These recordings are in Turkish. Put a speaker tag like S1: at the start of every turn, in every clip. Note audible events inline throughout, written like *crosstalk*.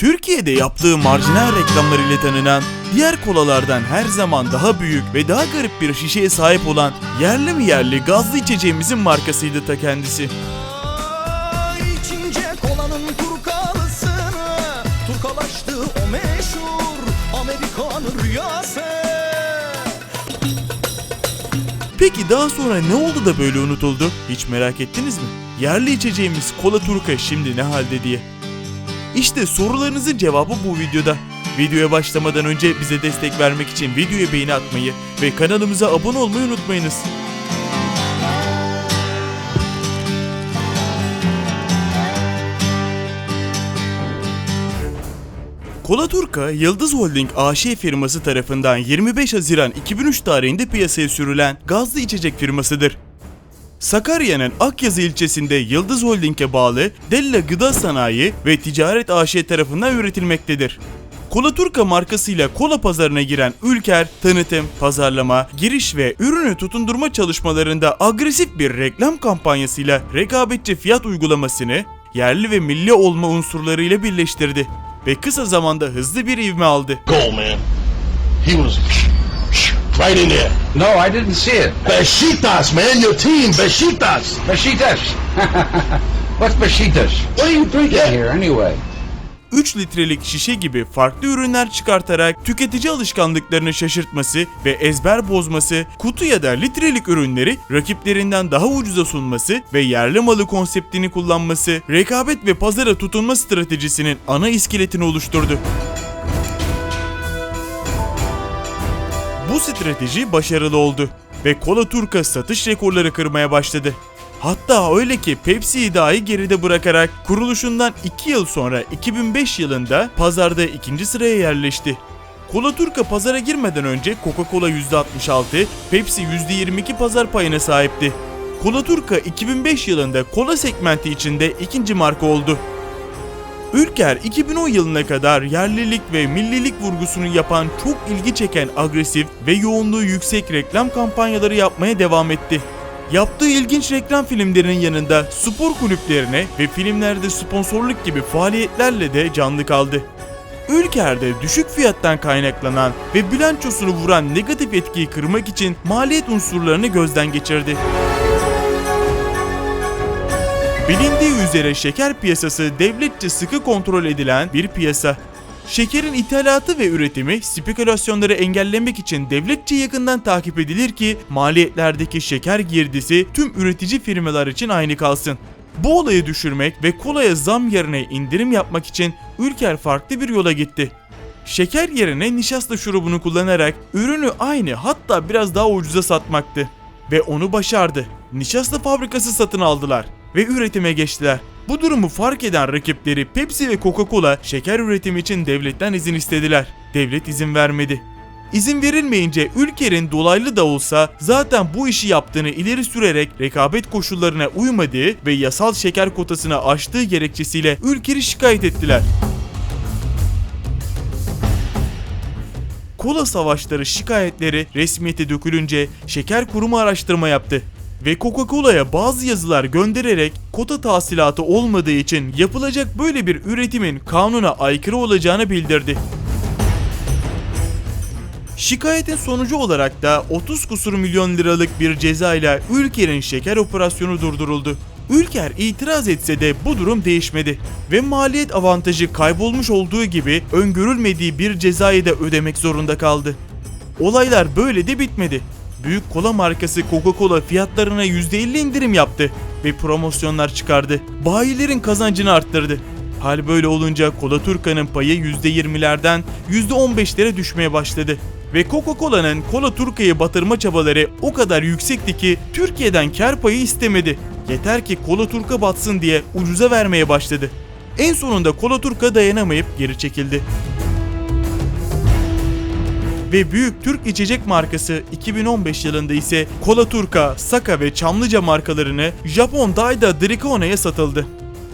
S1: Türkiye'de yaptığı marjinal reklamlarıyla tanınan, diğer kolalardan her zaman daha büyük ve daha garip bir şişeye sahip olan yerli mi yerli gazlı içeceğimizin markasıydı ta kendisi. Peki daha sonra ne oldu da böyle unutuldu? Hiç merak ettiniz mi? Yerli içeceğimiz Kola Turka şimdi ne halde diye. İşte sorularınızın cevabı bu videoda. Videoya başlamadan önce bize destek vermek için videoya beğeni atmayı ve kanalımıza abone olmayı unutmayınız. Kola Turka, Yıldız Holding AŞ firması tarafından 25 Haziran 2003 tarihinde piyasaya sürülen gazlı içecek firmasıdır. Sakarya'nın Akyazı ilçesinde Yıldız Holding'e bağlı Della Gıda Sanayi ve Ticaret AŞ tarafından üretilmektedir. Kola Turka markasıyla kola pazarına giren Ülker, tanıtım, pazarlama, giriş ve ürünü tutundurma çalışmalarında agresif bir reklam kampanyasıyla rekabetçi fiyat uygulamasını yerli ve milli olma unsurlarıyla birleştirdi ve kısa zamanda hızlı bir ivme aldı.
S2: goal, man. He was right in there.
S3: No, I didn't see it.
S2: Besiktas, man, your team, Besiktas.
S3: Beşiktaş. *laughs* What's Beşiktaş? What are you drinking here anyway?
S1: 3 litrelik şişe gibi farklı ürünler çıkartarak tüketici alışkanlıklarını şaşırtması ve ezber bozması, kutu ya da litrelik ürünleri rakiplerinden daha ucuza sunması ve yerli malı konseptini kullanması, rekabet ve pazara tutunma stratejisinin ana iskeletini oluşturdu. Bu strateji başarılı oldu ve Kola Turka satış rekorları kırmaya başladı. Hatta öyle ki Pepsi'yi dahi geride bırakarak kuruluşundan 2 yıl sonra 2005 yılında pazarda ikinci sıraya yerleşti. Kola Turka pazara girmeden önce Coca-Cola %66, Pepsi %22 pazar payına sahipti. Kola Turka 2005 yılında kola segmenti içinde ikinci marka oldu. Ülker 2010 yılına kadar yerlilik ve millilik vurgusunu yapan çok ilgi çeken agresif ve yoğunluğu yüksek reklam kampanyaları yapmaya devam etti. Yaptığı ilginç reklam filmlerinin yanında spor kulüplerine ve filmlerde sponsorluk gibi faaliyetlerle de canlı kaldı. Ülker'de düşük fiyattan kaynaklanan ve bilançosunu vuran negatif etkiyi kırmak için maliyet unsurlarını gözden geçirdi. Bilindiği üzere şeker piyasası devletçe sıkı kontrol edilen bir piyasa. Şekerin ithalatı ve üretimi spekülasyonları engellemek için devletçe yakından takip edilir ki maliyetlerdeki şeker girdisi tüm üretici firmalar için aynı kalsın. Bu olayı düşürmek ve kolaya zam yerine indirim yapmak için Ülker farklı bir yola gitti. Şeker yerine nişasta şurubunu kullanarak ürünü aynı hatta biraz daha ucuza satmaktı. Ve onu başardı. Nişasta fabrikası satın aldılar ve üretime geçtiler. Bu durumu fark eden rakipleri Pepsi ve Coca-Cola şeker üretimi için devletten izin istediler. Devlet izin vermedi. İzin verilmeyince Ülker'in dolaylı da olsa zaten bu işi yaptığını ileri sürerek rekabet koşullarına uymadığı ve yasal şeker kotasını aştığı gerekçesiyle Ülker'i şikayet ettiler. Kola savaşları şikayetleri resmiyete dökülünce şeker kurumu araştırma yaptı ve Coca-Cola'ya bazı yazılar göndererek kota tahsilatı olmadığı için yapılacak böyle bir üretimin kanuna aykırı olacağını bildirdi. Şikayetin sonucu olarak da 30 kusur milyon liralık bir ceza ile Ülker'in şeker operasyonu durduruldu. Ülker itiraz etse de bu durum değişmedi ve maliyet avantajı kaybolmuş olduğu gibi öngörülmediği bir cezayı da ödemek zorunda kaldı. Olaylar böyle de bitmedi. Büyük kola markası Coca-Cola fiyatlarına %50 indirim yaptı ve promosyonlar çıkardı. Bayilerin kazancını arttırdı. Hal böyle olunca Kola Turka'nın payı %20'lerden %15'lere düşmeye başladı. Ve Coca-Cola'nın Kola Turka'yı batırma çabaları o kadar yüksekti ki Türkiye'den kar payı istemedi. Yeter ki Kola Turka batsın diye ucuza vermeye başladı. En sonunda Kola Turka dayanamayıp geri çekildi ve büyük Türk içecek markası 2015 yılında ise Kola Turka, Saka ve Çamlıca markalarını Japon Daida Drikone'ye satıldı.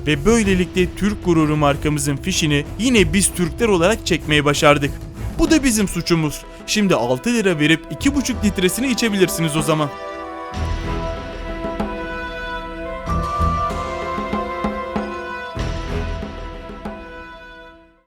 S1: Ve böylelikle Türk gururu markamızın fişini yine biz Türkler olarak çekmeye başardık. Bu da bizim suçumuz. Şimdi 6 lira verip 2,5 litresini içebilirsiniz o zaman.